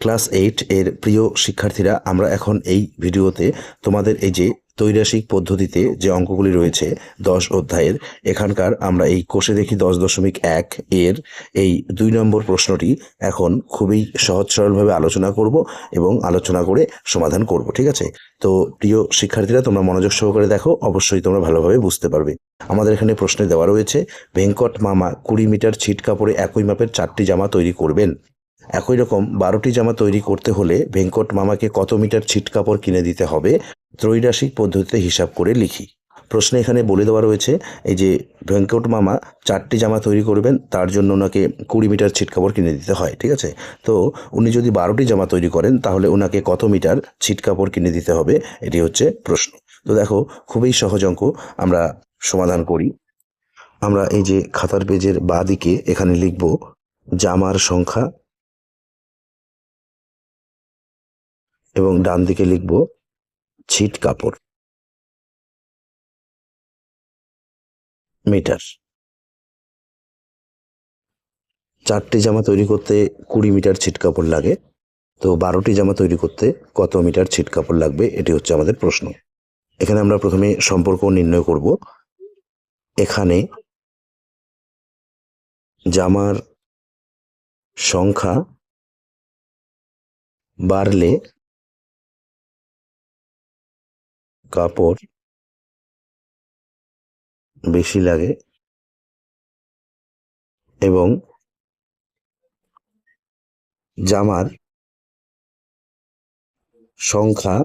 Class eight এর প্রিয় শিক্ষার্থীরা, আমরা এখন এই ভিডিওতে তোমাদের এই যে তৈরাসিক পদ্ধতিতে যে অঙ্কগুলি রয়েছে দশ অধ্যায়ের, এখানকার আমরা এই কোষে দেখি দশ দশমিক এক এর এই দুই নম্বর প্রশ্নটি এখন খুবই সহজ সরলভাবে আলোচনা করব এবং আলোচনা করে সমাধান করব, ঠিক আছে? তো প্রিয় শিক্ষার্থীরা, তোমরা মনোযোগ সহকারে দেখো, অবশ্যই তোমরা ভালোভাবে বুঝতে পারবে। আমাদের এখানে প্রশ্নে দেওয়া রয়েছে, ভেঙ্কট মামা কুড়ি মিটার ছিট কাপড়ে একই মাপের চারটি জামা তৈরি করবেন? একই রকম বারোটি জামা তৈরি করতে হলে ভেঙ্কট মামাকে কত মিটার ছিট কাপড় কিনে দিতে হবে ত্রৈরাসিক পদ্ধতিতে হিসাব করে লিখি। প্রশ্নে এখানে বলে দেওয়া রয়েছে, এই যে ভেঙ্কট মামা চারটি জামা তৈরি করবেন, তার জন্য ওনাকে কুড়ি মিটার ছিট কাপড় কিনে দিতে হয়, ঠিক আছে? তো উনি যদি বারোটি জামা তৈরি করেন, তাহলে ওনাকে কত মিটার ছিট কাপড় কিনে দিতে হবে, এটি হচ্ছে প্রশ্ন। তো দেখো, খুবই সহজ অঙ্ক, আমরা সমাধান করি। আমরা এই যে খাতার পেজের বাঁ দিকে এখানে লিখব, জামার সংখ্যা এবং ডান দিকে লিখব, ছিট কাপড়। মিটার। চারটি জামা তৈরি করতে কুড়ি মিটার ছিট কাপড় লাগে। তো বারোটি জামা তৈরি করতে কত মিটার ছিট কাপড় লাগবে, এটি হচ্ছে আমাদের প্রশ্ন। এখানে আমরা প্রথমে সম্পর্ক নির্ণয় করব। এখানে জামার সংখ্যা বাড়লে কাপড় বেশি লাগে এবং জামার সংখ্যা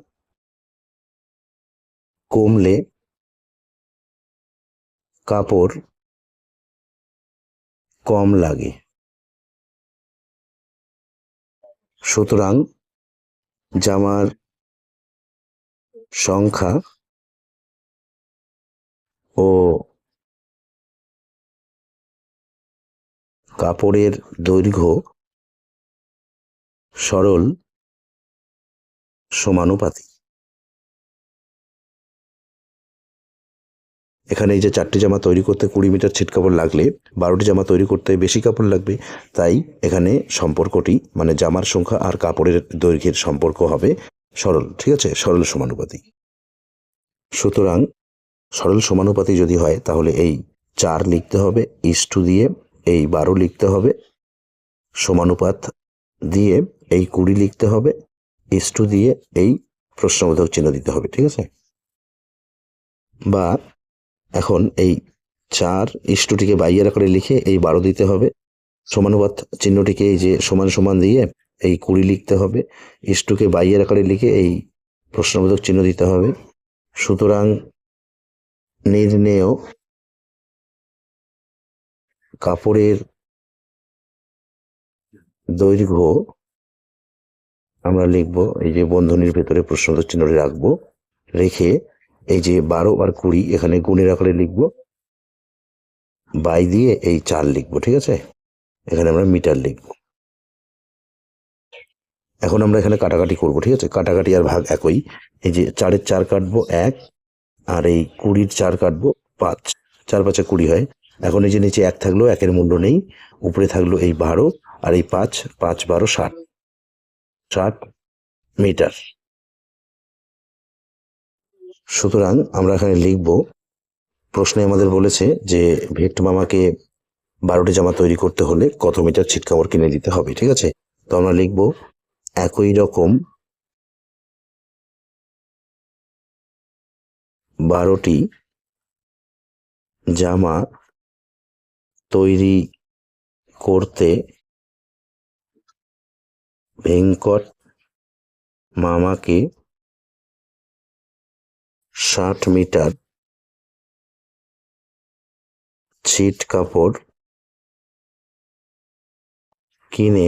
কমলে কাপড় কম লাগে। সুতরাং জামার সংখ্যা ও কাপড়ের দৈর্ঘ্য সরল সমানুপাতি এখানে এই যে চারটি জামা তৈরি করতে কুড়ি মিটার ছিট কাপড় লাগলে, বারোটি জামা তৈরি করতে বেশি কাপড় লাগবে, তাই এখানে সম্পর্কটি মানে জামার সংখ্যা আর কাপড়ের দৈর্ঘ্যের সম্পর্ক হবে সরল, ঠিক আছে? সরল সমানুপাতি। সুতরাং সরল সমানুপাতি যদি হয়, তাহলে এই চার লিখতে হবে, ইস্টু দিয়ে এই বারো লিখতে হবে, সমানুপাত দিয়ে এই কুড়ি লিখতে হবে, ইস্টু দিয়ে এই প্রশ্নবোধক চিহ্ন দিতে হবে, ঠিক আছে? বা এখন এই চার ইস্টুটিকে বাইয়ের আকারে লিখে এই বারো দিতে হবে, সমানুপাত চিহ্নটিকে এই যে সমান সমান দিয়ে এই কুড়ি লিখতে হবে। ইস্টুকে বাইয়ের আকারে লিখে এই প্রশ্নবোধক চিহ্ন দিতে হবে। সুতরাং নির্ণেয় কাপড়ের দৈর্ঘ্য আমরা লিখব, এই যে বন্ধনীর ভেতরে প্রশ্নবোধক চিহ্নটি রাখব, রেখে এই যে বারো আর কুড়ি এখানে গুণের আকারে লিখব, বাই দিয়ে এই চার লিখব, ঠিক আছে? এখানে আমরা মিটার লিখব। এখন আমরা এখানে কাটাকাটি করব, ঠিক আছে? কাটাকাটি আর ভাগ একই। এই যে চারের চার কাটবো এক, আর এই কুড়ির চার কাটবো পাঁচ। চার পাঁচে কুড়ি হয়। এখন এই যে নিচে এক থাকল একের মূল্য নেই, উপরে থাকল এই বারো, আর এই পাঁচ পাঁচ, বারো, ষাট। ষাট মিটার। সুতরাং আমরা এখানে লিখব, প্রশ্নে আমাদের বলেছে যে ভেট মামাকে বারোটি জামা তৈরি করতে হলে কত মিটার ছিট কাপড় কিনে দিতে হবে, ঠিক আছে? তো আমরা লিখব একই রকম বারোটি জামা তৈরি করতে ভেঙ্কট মামাকে ষাট মিটার ছিট কাপড় কিনে